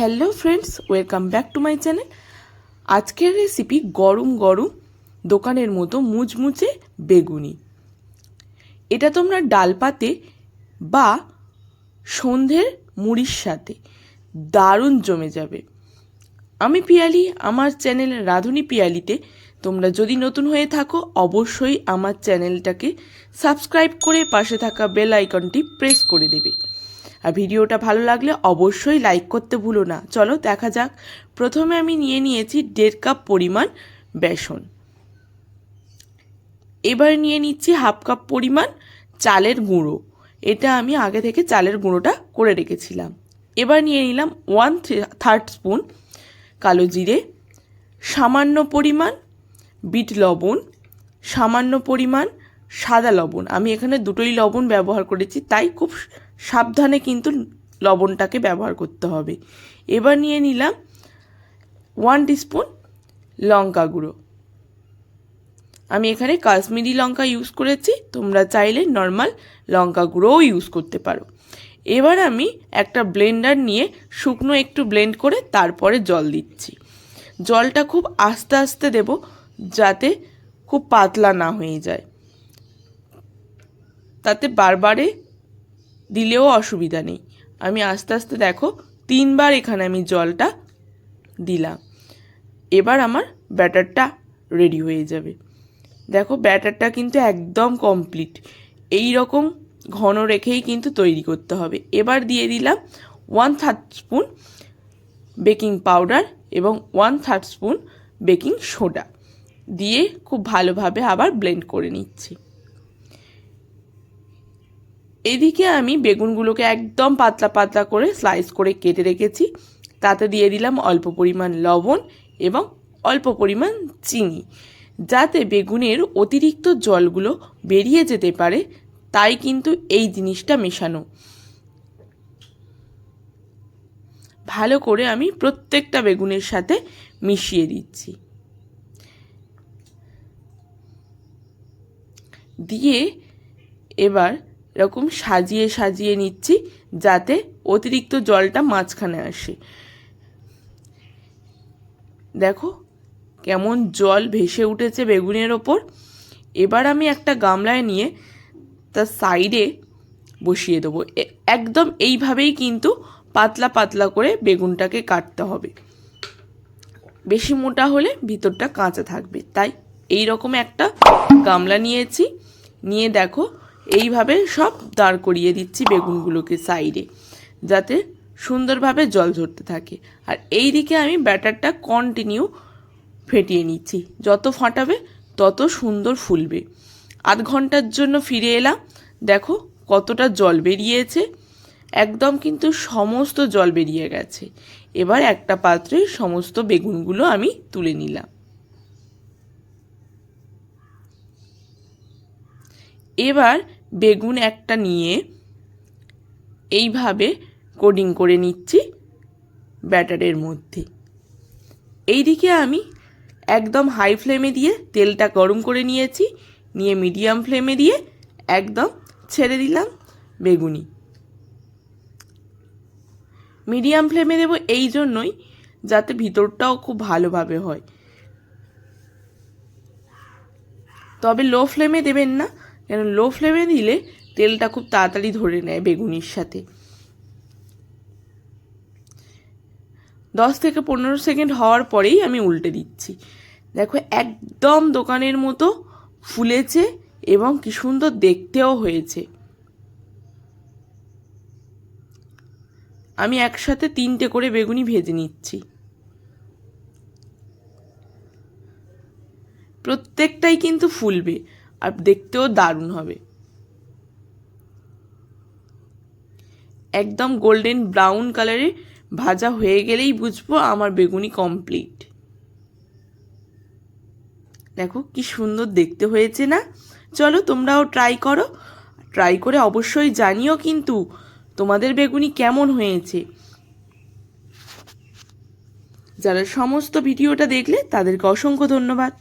Hello friends welcome back to my channel আজকের recipe গরম গরম দোকানের মতো মুচমুচে বেগুনি। এটা তোমরা ডাল পাতে বা সন্ধ্যের মুড়ির সাথে দারুণ জমে যাবে। আমি পিয়ালি, আমার চ্যানেল রাধুনি পিয়ালিতে তোমরা যদি নতুন হয়ে থাকো, অবশ্যই আমার চ্যানেলটাকে সাবস্ক্রাইব করে পাশে থাকা বেল আইকনটি প্রেস করে দেবে। আর ভিডিওটা ভালো লাগলে অবশ্যই লাইক করতে ভুলো না। চলো দেখা যাক। প্রথমে আমি নিয়ে নিয়েছি দেড় কাপ পরিমাণ বেসন। এবার নিয়ে নিচ্ছি হাফ কাপ পরিমাণ চালের গুঁড়ো। এটা আমি আগে থেকে চালের গুঁড়োটা করে রেখেছিলাম। এবার নিয়ে নিলাম ওয়ান থার্ড স্পুন কালো জিরে, সামান্য পরিমাণ বিট লবণ, সামান্য পরিমাণ সাদা লবণ। আমি এখানে দুটোই লবণ ব্যবহার করেছি, তাই খুব সাবধানে কিন্তু লবণটাকে ব্যবহার করতে হবে। এবার নিয়ে নিলাম ওয়ান টিস্পুন লঙ্কা গুঁড়ো। আমি এখানে কাশ্মীরি লঙ্কা ইউজ করেছি, তোমরা চাইলে নর্মাল লঙ্কা গুঁড়োও ইউজ করতে পারো। এবার আমি একটা ব্লেন্ডার নিয়ে শুকনো একটু ব্লেন্ড করে তারপরে জল দিচ্ছি। জলটা খুব আস্তে আস্তে দেব, যাতে খুব পাতলা না হয়ে যায়। তাতে বারবারে দিলেও অসুবিধা নেই। আমি আস্তে আস্তে দেখো, তিনবার এখানে আমি জলটা দিলাম। এবার আমার ব্যাটারটা রেডি হয়ে যাবে। দেখো, ব্যাটারটা কিন্তু একদম কমপ্লিট এই রকম ঘন রেখেই কিন্তু তৈরি করতে হবে। এবার দিয়ে দিলাম one third spoon baking powder এবং one third spoon baking soda দিয়ে খুব ভালোভাবে আবার ব্লেন্ড করে নিচ্ছি। এদিকে আমি বেগুনগুলোকে একদম পাতলা পাতলা করে স্লাইস করে কেটে রেখেছি। তাতে দিয়ে দিলাম অল্প পরিমাণ লবণ এবং অল্প পরিমাণ চিনি। যাতে বেগুনের অতিরিক্ত জলগুলো বেরিয়ে যেতে পারে, তাই কিন্তু এই জিনিসটা মেশানো। ভালো করে আমি প্রত্যেকটা বেগুনের সাথে মিশিয়ে দিচ্ছি। দিয়ে এবার এরকম সাজিয়ে সাজিয়ে নিচ্ছি যাতে অতিরিক্ত জলটা মাঝখানে আসে। দেখো কেমন জল ভেসে উঠেছে বেগুনের ওপর। এবার আমি একটা গামলায় নিয়ে তার সাইডে বসিয়ে দেবো। একদম এইভাবেই কিন্তু পাতলা পাতলা করে বেগুনটাকে কাটতে হবে। বেশি মোটা হলে ভিতরটা কাঁচা থাকবে। তাই এই রকম একটা গামলা নিয়েছি। নিয়ে দেখো এইভাবে সব দাঁড় করিয়ে দিচ্ছি বেগুনগুলোকে সাইডে, যাতে সুন্দরভাবে জল ঝরতে থাকে। আর এই দিকে আমি ব্যাটারটা কন্টিনিউ ফেটিয়ে নিচ্ছি। যত ফাটাবে, তত সুন্দর ফুলবে। আধ ঘণ্টার জন্য ফিরে এলাম। দেখো কতটা জল বেরিয়েছে। একদম কিন্তু সমস্ত জল বেরিয়ে গেছে। এবার একটা পাত্রে সমস্ত বেগুনগুলো আমি তুলে নিলাম। এবার বেগুন একটা নিয়ে এইভাবে কোডিং করে নিচ্ছি ব্যাটারের মধ্যে। এইদিকে আমি একদম হাই ফ্লেমে দিয়ে তেলটা গরম করে নিয়েছি, নিয়ে মিডিয়াম ফ্লেমে দিয়ে একদম ছেড়ে দিলাম বেগুনি। মিডিয়াম ফ্লেমে দেবো এই জন্যই যাতে ভিতরটাও খুব ভালোভাবে হয়। তবে লো ফ্লেমে দেবেন না কেন লো ফ্লেমে দিলে তেলটা খুব তাড়াতাড়ি ধরে নেয় বেগুনির সাথে। দশ থেকে পনেরো সেকেন্ড হওয়ার পরেই আমি উল্টে দিচ্ছি। দেখো একদম দোকানের মতো ফুলেছে এবং কি সুন্দর দেখতেও হয়েছে। আমি একসাথে তিনটে করে বেগুনি ভেজে নিচ্ছি। প্রত্যেকটাই কিন্তু ফুলবে। আর দেখতেও দারুণ হবে। একদম গোল্ডেন ব্রাউন কালারে ভাজা হয়ে গেলেই বুঝব আমার বেগুনি কমপ্লিট দেখো কি সুন্দর দেখতে হয়েছে না? চলো তোমরাও ট্রাই করো। ট্রাই করে অবশ্যই জানিও কিন্তু তোমাদের বেগুনি কেমন হয়েছে। যারা সমস্ত ভিডিওটা দেখলে তাদেরকে অসংখ্য ধন্যবাদ।